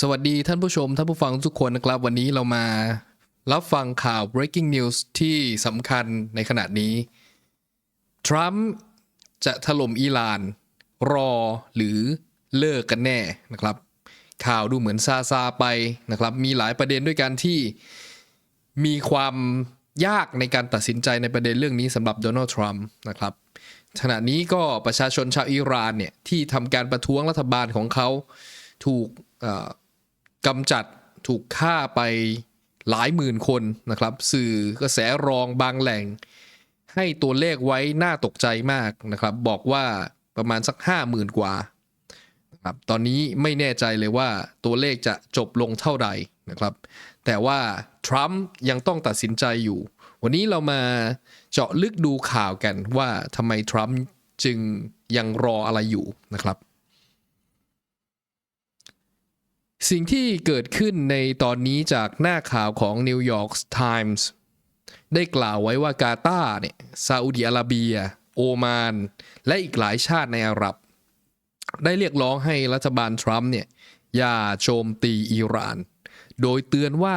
สวัสดีท่านผู้ชมท่านผู้ฟังทุกคนนะครับ วันนี้เรามารับฟังข่าว breaking news ที่สำคัญในขณะนี้ ทรัมป์จะถล่มอิหร่าน รอหรือเลิกกันแน่นะครับ ข่าวดูเหมือนซาซาไปนะครับ มีหลายประเด็นด้วยกันที่มีความยากในการตัดสินใจในประเด็นเรื่องนี้สำหรับโดนัลด์ทรัมป์นะครับขณะนี้ก็ประชาชนชาวอิหร่านเนี่ยที่ทำการประท้วงรัฐบาลของเขาถูก กำจัดถูกฆ่าไปหลายหมื่นคนนะครับ สื่อกระแสรองบางแหล่ง ให้ตัวเลขไว้น่าตกใจมากนะครับ บอกว่าประมาณสัก 5 0,000 กว่าครับตอนนี้ไม่แน่ใจเลยว่าตัวเลขจะจบลงเท่าใดนะครับ แต่ว่าทรัมป์ยังต้องตัดสินใจอยู่ วันนี้เรามาเจาะลึกดูข่าวกันว่าทำไมทรัมป์จึงยังรออะไรอยู่นะครับ สิ่งที่เกิดขึ้นในตอนนี้จากหน้าข่าวของ New York Times ได้กล่าวไว้ว่ากาตาร์เนี่ยซาอุดิอาระเบีย โอมาน และอีกหลายชาติในอาหรับ ได้เรียกร้องให้รัฐบาลทรัมป์เนี่ยอย่าโจมตีอิหร่าน โดยเตือนว่า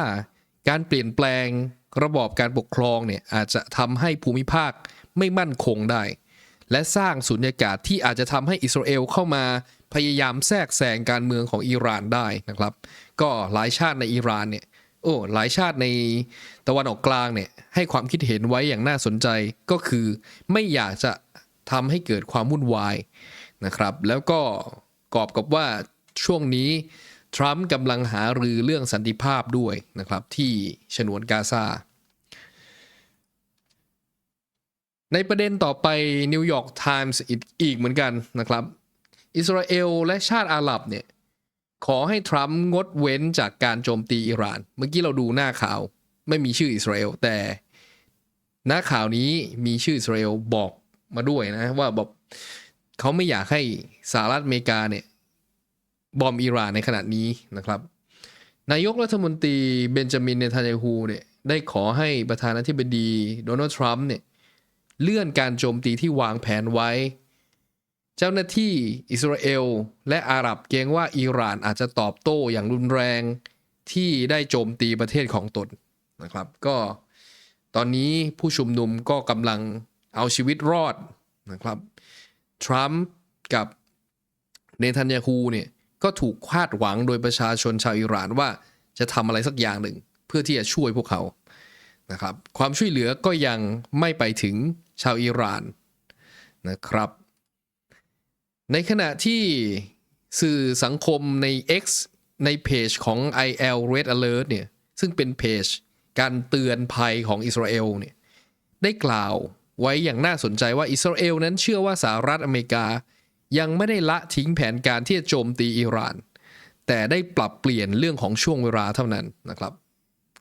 การเปลี่ยนแปลงระบอบการปกครองเนี่ยอาจจะทำให้ภูมิภาคไม่มั่นคงได้ และสร้างสุญญากาศที่อาจจะทำให้อิสราเอลเข้ามา พยายามแทรกแซงการเมืองของอิหร่านได้นะครับ ก็หลายชาติในอิหร่านเนี่ยโอ้หลายชาติในตะวันออกกลางเนี่ยให้ความคิดเห็นไว้อย่างน่าสนใจก็คือไม่อยากจะทำให้เกิดความวุ่นวายนะครับ แล้วก็กอบกับว่าช่วงนี้ทรัมป์กำลังหารือเรื่องสันติภาพด้วยนะครับที่ฉนวนกาซาในประเด็นต่อไปนิวยอร์กไทมส์อีกเหมือนกันนะครับ อิสราเอลและชาติอาหรับเนี่ยขอให้ทรัมป์งดเว้นจากการโจมตีอิหร่าน เมื่อกี้เราดูหน้าข่าว ไม่มีชื่ออิสราเอลแต่หน้าข่าวนี้มีชื่ออิสราเอลบอกมาด้วยนะว่าแบอกเขาไม่อยากให้สหรัฐอเมริกาเนี่ยบอมอิหร่านในขณะนี้นะครับ นายกรัฐมนตรีเบนจามินเนทันยาฮูเนี่ยได้ขอให้ประธานาธิบดีโดนัลด์ทรัมป์เนี่ยเลื่อนการโจมตีที่วางแผนไว้ เจ้าหน้าที่อิสราเอล และอาหรับเกรงว่าอิหร่านอาจจะตอบโต้อย่างรุนแรงที่ได้โจมตีประเทศของตนนะครับ ก็ตอนนี้ผู้ชุมนุมก็กำลังเอาชีวิตรอดนะครับทรัมป์กับเนทันยาฮูเนี่ยก็ถูกคาดหวังโดยประชาชนชาวอิหร่านว่าจะทำอะไรสักอย่างหนึ่ง เพื่อที่จะช่วยพวกเขานะครับ ความช่วยเหลือก็ยังไม่ไปถึงชาวอิหร่านนะครับ ในขณะที่สื่อสังคมใน X ในเพจของ IL Red Alert เนี่ย ซึ่งเป็นเพจ การเตือนภัยของอิสราเอลเนี่ย ได้กล่าวไว้อย่างน่าสนใจว่าอิสราเอลนั้นเชื่อว่าสหรัฐอเมริกา ยังไม่ได้ละทิ้งแผนการที่จะโจมตีอิหร่าน แต่ได้ปรับเปลี่ยนเรื่องของช่วงเวลาเท่านั้นนะครับ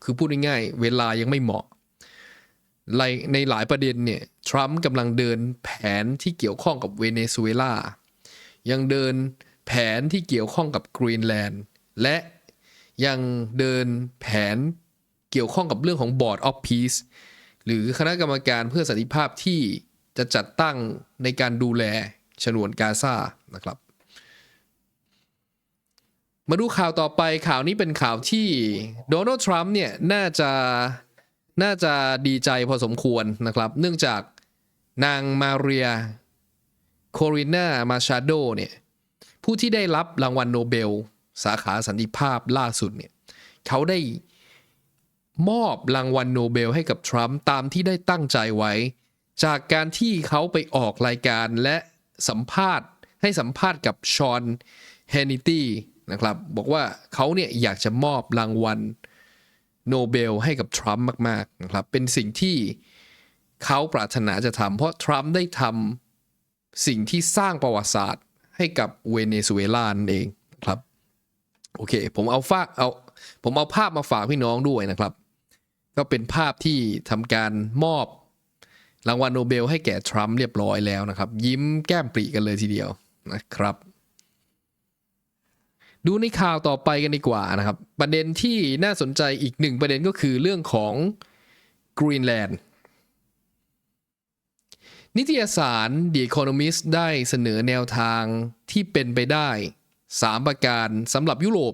คือพูดง่ายๆเวลายังไม่เหมาะ ในในหลายประเด็นเนี่ยทรัมป์กำลังเดินแผนที่เกี่ยวข้องกับเวเนซุเอลา ยังเดินแผนที่เกี่ยวข้องกับกรีนแลนด์และยังเดินแผนเกี่ยวข้องกับเรื่องของ Board of Peace หรือคณะกรรมการเพื่อสันติภาพที่จะจัดตั้งในการดูแลฉนวนกาซานะครับ มาดูข่าวต่อไปข่าวนี้เป็นข่าวที่โดนัลด์ทรัมป์เนี่ยน่าจะน่าจะดีใจพอสมควรนะครับ เนื่องจากนางมาเรีย โคริน่ามาชาโดเนี่ยผู้ที่ได้รับรางวัลโนเบล สาขาสันติภาพล่าสุดเนี่ยเขาได้มอบรางวัลโนเบลให้กับทรัมป์ตามที่ได้ตั้งใจไว้ จากการที่เขาไปออกรายการและสัมภาษณ์ให้สัมภาษณ์กับชอนแฮนนิตี้นะครับบอกว่าเขาเนี่ยอยากจะมอบรางวัลโนเบลให้กับทรัมป์มาก ๆ นะครับ เป็นสิ่งที่เขาปรารถนาจะทำเพราะทรัมป์ได้ทำ สิ่งที่สร้างประวัติศาสตร์ให้กับเวเนซุเอลานั่นเองครับ โอเค ผมเอาฝากเอาผมเอาภาพมาฝากพี่น้องด้วยนะครับ ก็เป็นภาพที่ทำการมอบรางวัลโนเบลให้แก่ทรัมป์เรียบร้อยแล้วนะครับ ยิ้มแก้มปรีกันเลยทีเดียวนะครับ ดูในข่าวต่อไปกันดีกว่านะครับ ประเด็นที่น่าสนใจอีกหนึ่งประเด็นก็คือเรื่องของกรีนแลนด์ นิตยสาร The Economist ได้เสนอแนวทางที่เป็นไปได้ 3 ประการสำหรับยุโรป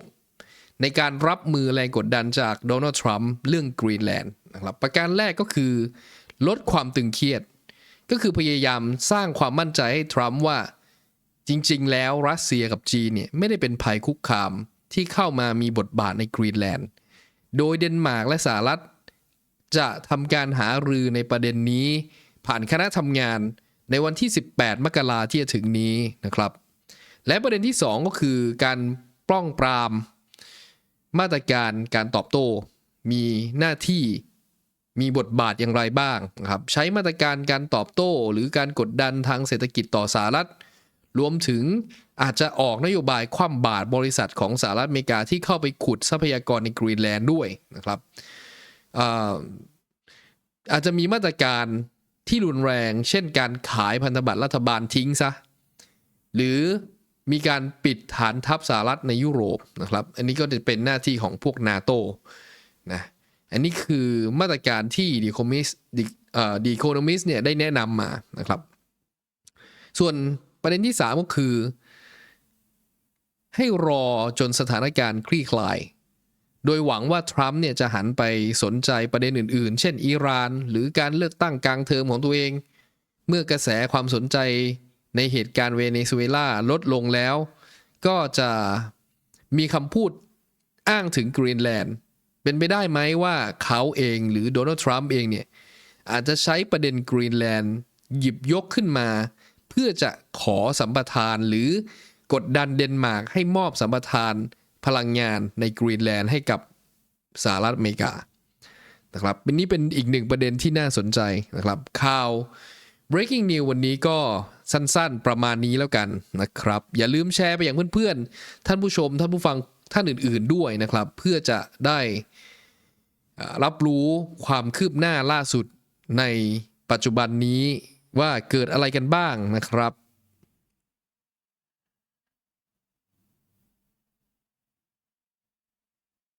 ในการรับมือแรงกดดันจากโดนัลด์ทรัมป์เรื่องกรีนแลนด์นะครับประการแรกก็คือ ลดความตึงเครียด ก็คือพยายามสร้างความมั่นใจให้ทรัมป์ว่า จริงๆ แล้วรัสเซียกับจีนเนี่ยไม่ได้เป็นภัยคุกคามที่เข้ามามีบทบาทในกรีนแลนด์ โดยเดนมาร์กและสหรัฐจะทำการหารือในประเด็นนี้ ผ่านคณะทำงานในวันที่ 18 มกราที่จะถึงนี้นะครับ และประเด็นที่ 2 ก็คือการป้องปราม มาตรการการตอบโต้ มีหน้าที่มีบทบาทอย่างไรบ้างนะครับ ใช้มาตรการการตอบโต้ หรือการกดดันทางเศรษฐกิจต่อสหรัฐ รวมถึงอาจจะออกนโยบายคว่ำบาตรบริษัทของสหรัฐอเมริกาที่เข้าไปขุดทรัพยากรในกรีนแลนด์ด้วยนะครับอาอาจจะมีมาตรการ ที่รุนแรง เช่นการขายพันธบัตรรัฐบาลทิ้งซะ หรือมีการปิดฐานทัพสหรัฐในยุโรปนะครับ อันนี้ก็จะเป็นหน้าที่ของพวกนาโตนะ อันนี้คือมาตรการที่ดีโคมิสดีโคโนมิสเนี่ยได้แนะนำมานะครับ ส่วนประเด็นที่ 3 ก็คือ ให้รอจนสถานการณ์คลี่คลาย โดยหวังว่าทรัมป์เนี่ยจะหันไปสนใจประเด็นอื่นๆ เช่นอิหร่าน หรือการเลือกตั้งกลางเทอมของตัวเอง เมื่อกระแสความสนใจในเหตุการณ์เวเนซุเอลาลดลงแล้ว ก็จะมีคำพูดอ้างถึงกรีนแลนด์ เป็นไปได้ไหมว่าเขาเองหรือโดนัลด์ทรัมป์เองเนี่ยอาจจะใช้ประเด็นกรีนแลนด์หยิบยกขึ้นมา เพื่อจะขอสัมปทานหรือกดดันเดนมาร์กให้มอบสัมปทาน พลังงานในกรีนแลนด์ให้กับสหรัฐอเมริกานะครับเป็นนี้เป็นอีกหนึ่งประเด็นที่น่าสนใจนะครับข่าว breaking news วันนี้ก็สั้นๆประมาณนี้แล้วกันนะครับ อย่าลืมแชร์ไปอย่างเพื่อนๆ ท่านผู้ชม ท่านผู้ฟังท่านอื่นๆด้วยนะครับ เพื่อจะได้รับรู้ความคืบหน้าล่าสุดในปัจจุบันนี้ว่าเกิดอะไรกันบ้างนะครับ